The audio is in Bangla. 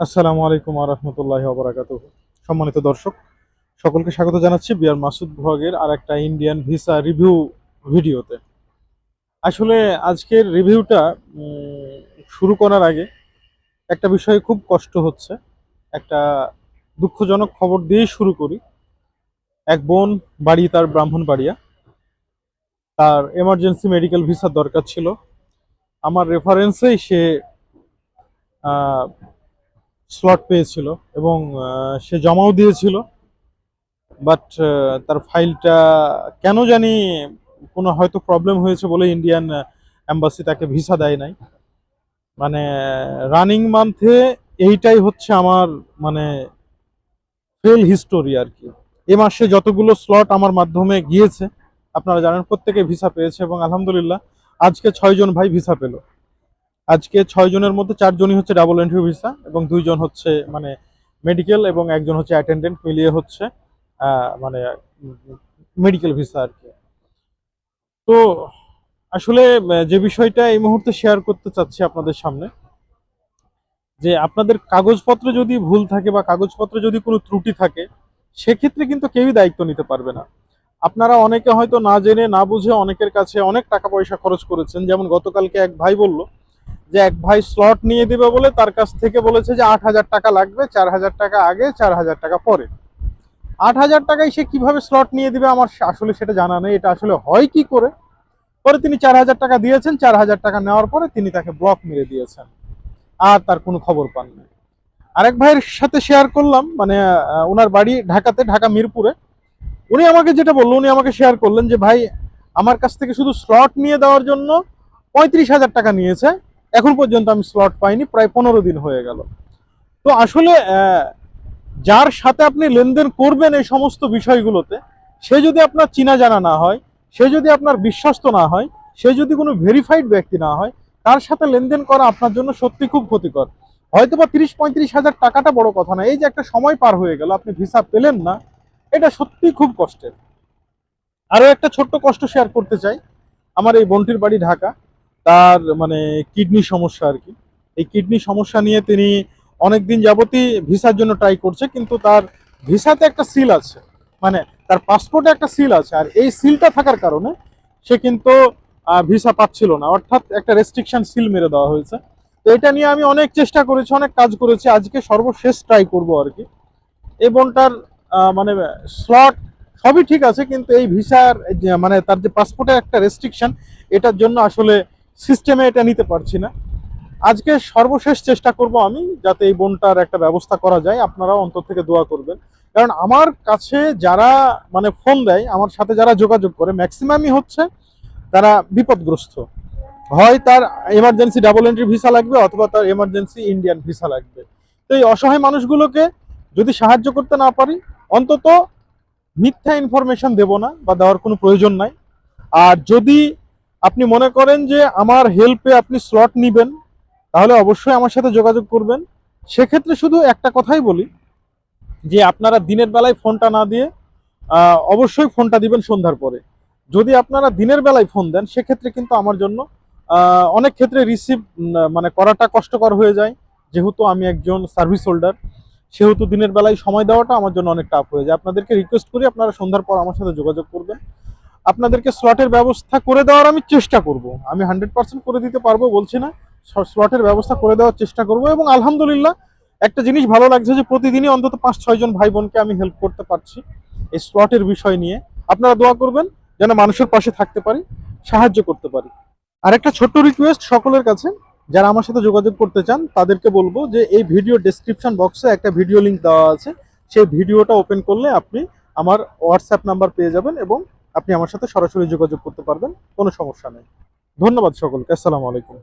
আসসালামু আলাইকুম আরহামতুল্লাহ বরাকাত সম্মানিত দর্শক, সকলকে স্বাগত জানাচ্ছি বিআর মাসুদ ভগের আর একটা ইন্ডিয়ান ভিসা রিভিউ ভিডিওতে। আসলে আজকের রিভিউটা শুরু করার আগে একটা বিষয়ে খুব কষ্ট হচ্ছে। একটা দুঃখজনক খবর দিয়েই শুরু করি। এক বোন বাড়ি, তার ব্রাহ্মণবাড়িয়া। তার এমার্জেন্সি মেডিকেল ভিসার দরকার ছিল। আমার রেফারেন্সেই সে স্লট পেয়েছিল এবং সে জমাও দিয়েছিল। বাট তার ফাইলটা কেন জানি কোনো হয়তো প্রবলেম হয়েছে বলে ইন্ডিয়ান অ্যাম্বাসি তাকে ভিসা দেয় নাই। মানে রানিং মান্থে এইটাই হচ্ছে আমার মানে ফেল হিস্টোরি আর কি এ মাসে যতগুলো স্লট আমার মাধ্যমে গিয়েছে, আপনারা জানেন প্রত্যেকে ভিসা পেয়েছে এবং আলহামদুলিল্লাহ আজকে ছয়জন ভাই ভিসা পেল। আজকে ছয় জনের মধ্যে চারজনই হচ্ছে ডাবল এন্ট্রি ভিসা এবং দুইজন হচ্ছে মানে মেডিকেল এবং একজন হচ্ছে অ্যাটেন্ডেন্ট মিলিয়ে হচ্ছে মানে মেডিকেল ভিসা আর কি। তো আসলে যে বিষয়টা এই মুহূর্তে শেয়ার করতে চাচ্ছি আপনাদের সামনে, যে আপনাদের কাগজপত্র যদি ভুল থাকে বা কাগজপত্র যদি কোনো ত্রুটি থাকে, সেক্ষেত্রে কিন্তু কেউই দায়িত্ব নিতে পারবে না। আপনারা অনেকে হয়তো না জেনে, না বুঝে অনেকের কাছে অনেক টাকা পয়সা খরচ করেছেন, যেমন গতকালকে এক ভাই বলল যে এক ভাই স্লট নিয়ে দিবে বলে তার কাছ থেকে বলেছে যে আট হাজার টাকা লাগবে, চার হাজার টাকা আগে, চার হাজার টাকা পরে। আট হাজার টাকায় সে কীভাবে স্লট নিয়ে দিবে আমার আসলে সেটা জানা নেই, এটা আসলে হয় কি করে? পরে তিনি চার হাজার টাকা দিয়েছেন, চার হাজার টাকা নেওয়ার পরে তিনি তাকে ব্লক মেরে দিয়েছেন। আর তার কোনো খবর পান পাননি আরেক ভাইয়ের সাথে শেয়ার করলাম মানে ওনার বাড়ি ঢাকাতে, ঢাকা মিরপুরে। উনি আমাকে যেটা বলল, উনি আমাকে শেয়ার করলেন যে, ভাই, আমার কাছ থেকে শুধু স্লট নিয়ে দেওয়ার জন্য পঁয়ত্রিশ হাজার টাকা নিয়েছে এখন পর্যন্ত আমি স্লট পাইনি, প্রায় পনেরো দিন হয়ে গেল। তো আসলে যার সাথে আপনি লেনদেন করবেন এই সমস্ত বিষয়গুলোতে, সে যদি আপনার চিনা জানা না হয়, সে যদি আপনার বিশ্বস্ত না হয়, সে যদি কোনো ভেরিফাইড ব্যক্তি না হয়, তার সাথে লেনদেন করা আপনার জন্য সত্যি খুব ক্ষতিকর। হয়তো বা তিরিশ, পঁয়ত্রিশ হাজার টাকাটা বড় কথা না, এই যে একটা সময় পার হয়ে গেল, আপনি ভিসা পেলেন না, এটা সত্যি খুব কষ্টের। আরও একটা ছোট্ট কষ্ট শেয়ার করতে চাই, আমার এই বোনটির বাড়ি ঢাকা। তার মানে কিডনি সমস্যা আর কি। এই কিডনি সমস্যা নিয়ে তিনি অনেক দিন যাবতই ভিসার জন্য ট্রাই করছে, কিন্তু তার ভিসাতে একটা সিল আছে। মানে তার পাসপোর্টে একটা সিল আছে, আর এই সিলটা থাকার কারণে সে কিন্তু ভিসা পাচ্ছিল না। অর্থাৎ একটা রেস্ট্রিকশন সিল মেরে দেওয়া হয়েছে। তো এটা নিয়ে আমি অনেক চেষ্টা করেছি, অনেক কাজ করেছি। আজকে সর্বশেষ ট্রাই করব আর কি। এই বোনটার মানে স্লট সবই ঠিক আছে, কিন্তু এই ভিসার মানে তার যে পাসপোর্টের একটা রেস্ট্রিকশন এটার জন্য আসলে সিস্টেমে এটা নিতে পারছি না। আজকে সর্বশেষ চেষ্টা করব আমি যাতে এই বোনটার একটা ব্যবস্থা করা যায়। আপনারাও অন্তর থেকে দোয়া করবেন। কারণ আমার কাছে যারা মানে ফোন দেয়, আমার সাথে যারা যোগাযোগ করে ম্যাক্সিমামই হচ্ছে তারা বিপদগ্রস্ত। হয় তার এমার্জেন্সি ডাবল এন্ট্রি ভিসা লাগবে অথবা তার এমার্জেন্সি ইন্ডিয়ান ভিসা লাগবে। তো এই অসহায় মানুষগুলোকে যদি সাহায্য করতে না পারি, অন্তত মিথ্যা ইনফরমেশন দেব না বা দেওয়ার কোনো প্রয়োজন নাই। আর যদি আপনি মনে করেন যে আমার হেল্পে আপনি স্লট নেবেন, তাহলে অবশ্যই আমার সাথে যোগাযোগ করবেন। সেক্ষেত্রে শুধু একটা কথাই বলি, যে আপনারা দিনের বেলায় ফোনটা না দিয়ে অবশ্যই ফোনটা দিবেন সন্ধ্যার পরে। যদি আপনারা দিনের বেলায় ফোন দেন, সেক্ষেত্রে কিন্তু আমার জন্য অনেক ক্ষেত্রে রিসিভ মানে করাটা কষ্টকর হয়ে যায়। যেহেতু আমি একজন সার্ভিস হোল্ডার সেহেতু দিনের বেলায় সময় দেওয়াটা আমার জন্য অনেক টাফ হয়ে যায়। আপনাদেরকে রিকোয়েস্ট করি, আপনারা সন্ধ্যার পর আমার সাথে যোগাযোগ করবেন। আপনাদেরকে স্লটের ব্যবস্থা করে দেওয়ার আমি চেষ্টা করব। আমি হান্ড্রেড পার্সেন্ট করে দিতে পারব, বলছি না। স্লটের ব্যবস্থা করে দেওয়ার চেষ্টা করব এবং আলহামদুলিল্লাহ একটা জিনিস ভালো লাগছে যে প্রতিদিনই অন্তত পাঁচ ছয়জন ভাই বোনকে আমি হেল্প করতে পারছি এই স্লটের বিষয় নিয়ে। আপনারা দোয়া করবেন যেন মানুষের পাশে থাকতে পারি, সাহায্য করতে পারি। আর একটা ছোট্ট রিকোয়েস্ট সকলের কাছে, যারা আমার সাথে যোগাযোগ করতে চান, তাদেরকে বলব যে এই ভিডিও ডেসক্রিপশন বক্সে একটা ভিডিও লিংক দেওয়া আছে। সেই ভিডিওটা ওপেন করলে আপনি আমার হোয়াটসঅ্যাপ নাম্বার পেয়ে যাবেন এবং আপনি আমার সাথে সরাসরি যোগাযোগ করতে পারবেন কোনো সমস্যা নেই। ধন্যবাদ সকলকে আসসালামু আলাইকুম।